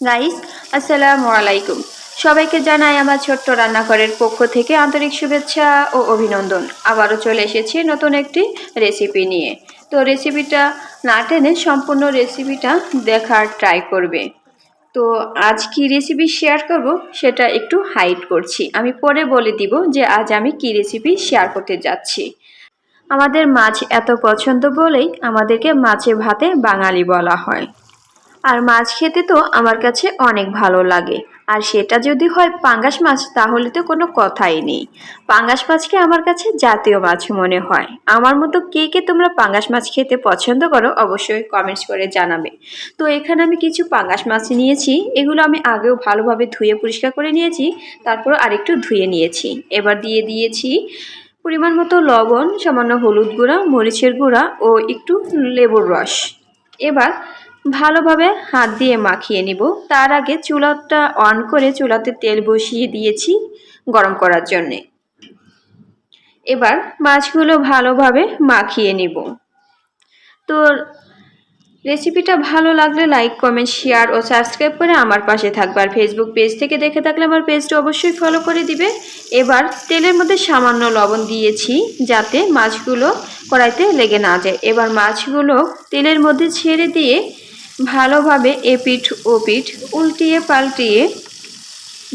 Guys আসসালামু আলাইকুম। সবাইকে জানাই আমার ছোট্ট রান্নাঘরের পক্ষ থেকে আন্তরিক শুভেচ্ছা ও অভিনন্দন। আবারও চলে এসেছি নতুন একটি রেসিপি নিয়ে। তো রেসিপিটা না টেনে সম্পূর্ণ রেসিপিটা দেখার ট্রাই করবে। তো আজ কি রেসিপি শেয়ার করব সেটা একটু হাইড করছি। আমি পরে বলে দিব যে আজ আমি কি রেসিপি শেয়ার করতে যাচ্ছি। আমাদের মাছ এত পছন্দ বলেই আমাদেরকে মাছে ভাতে বাঙালি বলা হয়। আর মাছ খেতে তো আমার কাছে অনেক ভালো লাগে। আর সেটা যদি হয় পাঙ্গাস মাছ, তাহলে তো কোনো কথাই নেই। পাঙ্গাস মাছকে আমার কাছে জাতীয় মাছ মনে হয়। আমার মতো কে কে তোমরা পাঙ্গাস মাছ খেতে পছন্দ করো অবশ্যই কমেন্টস করে জানাবে। তো এখানে আমি কিছু পাঙ্গাস মাছ নিয়েছি, এগুলো আমি আগেও ভালোভাবে ধুয়ে পরিষ্কার করে নিয়েছি তারপর আরেকটু ধুয়ে নিয়েছি। এবার দিয়ে দিয়েছি পরিমাণ মতো লবণ, সামান্য হলুদ গুঁড়া, মরিচের গুঁড়া ও একটু লেবুর রস। এবার ভালোভাবে হাত দিয়ে মাখিয়ে নিব। তার আগে চুলাটা অন করে চুলাতে তেল বসিয়ে দিয়েছি গরম করার জন্যে। এবার মাছগুলো ভালোভাবে মাখিয়ে নিব। তো রেসিপিটা ভালো লাগলে লাইক, কমেন্ট, শেয়ার ও সাবস্ক্রাইব করে আমার পাশে থাকবে। আর ফেসবুক পেজ থেকে দেখে থাকলে আমার পেজটা অবশ্যই ফলো করে দিবে। এবার তেলের মধ্যে সামান্য লবণ দিয়েছি যাতে মাছগুলো কড়াইতে লেগে না যায়। এবার মাছগুলো তেলের মধ্যে ছেড়ে দিয়ে ভালোভাবে এপিঠ ওপিঠ উল্টিয়ে পাল্টিয়ে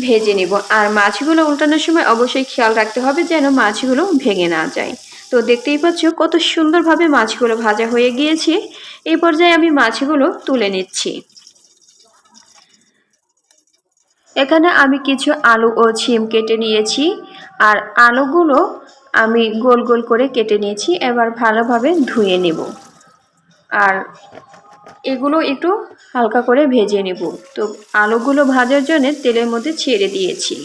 ভেজে নিব। আর মাছগুলো উল্টানোর সময় অবশ্যই খেয়াল রাখতে হবে যেন মাছগুলো ভেঙে না যায়। তো দেখতেই পাচ্ছ কত সুন্দরভাবে মাছগুলো ভাজা হয়ে গিয়েছে। এই পর্যায়ে আমি মাছগুলো তুলে নিচ্ছি। এখানে আমি কিছু আলু ও ছিম কেটে নিয়েছি। আর আলুগুলো আমি গোল গোল করে কেটে নিয়েছি। এবার ভালোভাবে ধুয়ে নেব। আর এগুলো একটু হালকা করে ভেজে নেব। তো আলুগুলো ভাজার জন্য তেলের মধ্যে ছেড়ে দিয়েছি।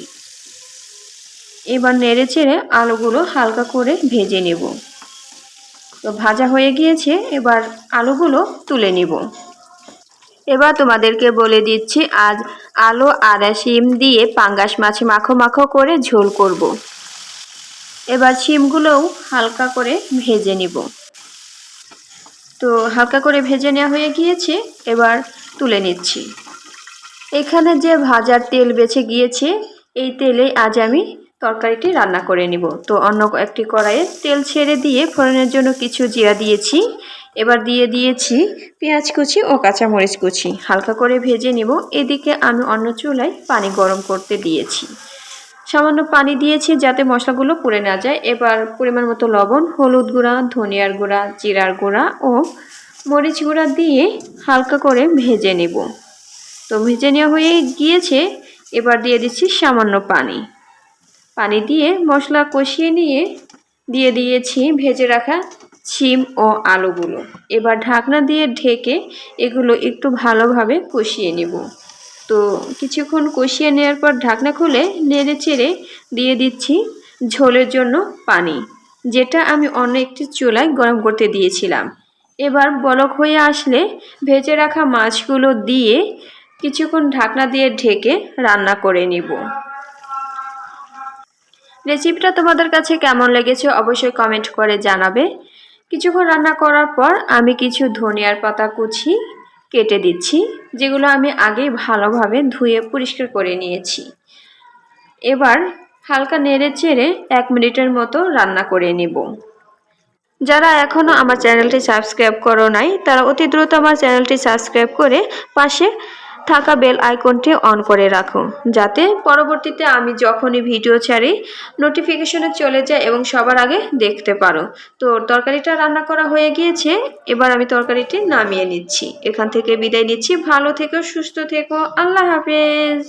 এবার নেড়ে ছেড়ে আলুগুলো হালকা করে ভেজে নেব। তো ভাজা হয়ে গিয়েছে, এবার আলুগুলো তুলে নেব। এবার তোমাদেরকে বলে দিচ্ছি, আজ আলু আদা শিম দিয়ে পাঙ্গাস মাছ মাখো মাখো করে ঝোল করব। এবার শিমগুলোও হালকা করে ভেজে নিব। তো হালকা করে ভেজে নেওয়া হয়ে গিয়েছে, এবার তুলে নিচ্ছি। এখানে যে ভাজার তেল বেছে গিয়েছে, এই তেলে আজ আমি তরকারিটি রান্না করে নিব। তো অন্য একটি কড়াইয়ে তেল ছেড়ে দিয়ে ফোড়নের জন্য কিছু জিরা দিয়েছি। এবার দিয়ে দিয়েছি পেঁয়াজ কুচি ও কাঁচামরিচ কুচি। হালকা করে ভেজে নিব। এদিকে আমি অন্য চুলায় পানি গরম করতে দিয়েছি। সামান্য পানি দিয়েছি যাতে মশলাগুলো পুড়ে না যায়। এবার পরিমাণ মতো লবণ, হলুদ গুঁড়া, ধনিয়ার গুঁড়া, জিরার গুঁড়া ও মরিচ গুঁড়া দিয়ে হালকা করে ভেজে নেব। তো ভেজে নেওয়া হয়ে গিয়েছে, এবার দিয়ে দিচ্ছি সামান্য পানি। পানি দিয়ে মশলা কষিয়ে নিয়ে দিয়ে দিয়েছি ভেজে রাখা ছিম ও আলুগুলো। এবার ঢাকনা দিয়ে ঢেকে এগুলো একটু ভালোভাবে কষিয়ে নেব। তো কিছুক্ষণ কষিয়ে নেওয়ার পর ঢাকনা খুলে নেড়ে চেড়ে দিয়ে দিচ্ছি ঝোলের জন্য পানি, যেটা আমি অন্য একটি চুলায় গরম করতে দিয়েছিলাম। এবার বলক হয়ে আসলে ভেজে রাখা মাছগুলো দিয়ে কিছুক্ষণ ঢাকনা দিয়ে ঢেকে রান্না করে নিব। রেসিপিটা তোমাদের কাছে কেমন লেগেছে অবশ্যই কমেন্ট করে জানাবে। কিছুক্ষণ রান্না করার পর আমি কিছু ধনিয়ার পাতা কুচি কেটে দিচ্ছি, যেগুলো আমি আগে ভালোভাবে ধুয়ে পরিষ্কার করে নিয়েছি। এবার হালকা নেড়ে চেড়ে এক মিনিটের মতো রান্না করে নেব। যারা এখনও আমার চ্যানেলটি সাবস্ক্রাইব করো নাই, তারা অতি দ্রুত আমার চ্যানেলটি সাবস্ক্রাইব করে পাশে থাকা বেল আইকনটি অন করে রাখো, যাতে পরবর্তীতে আমি যখনই ভিডিও ছাড়ি, নোটিফিকেশনে চলে যায় এবং সবার আগে দেখতে পারো। তো তরকারিটা রান্না করা হয়ে গিয়েছে, এবার আমি তরকারিটি নামিয়ে নিচ্ছি। এখান থেকে বিদায় নিচ্ছি। ভালো থেকো, সুস্থ থেকো। আল্লাহ হাফেজ।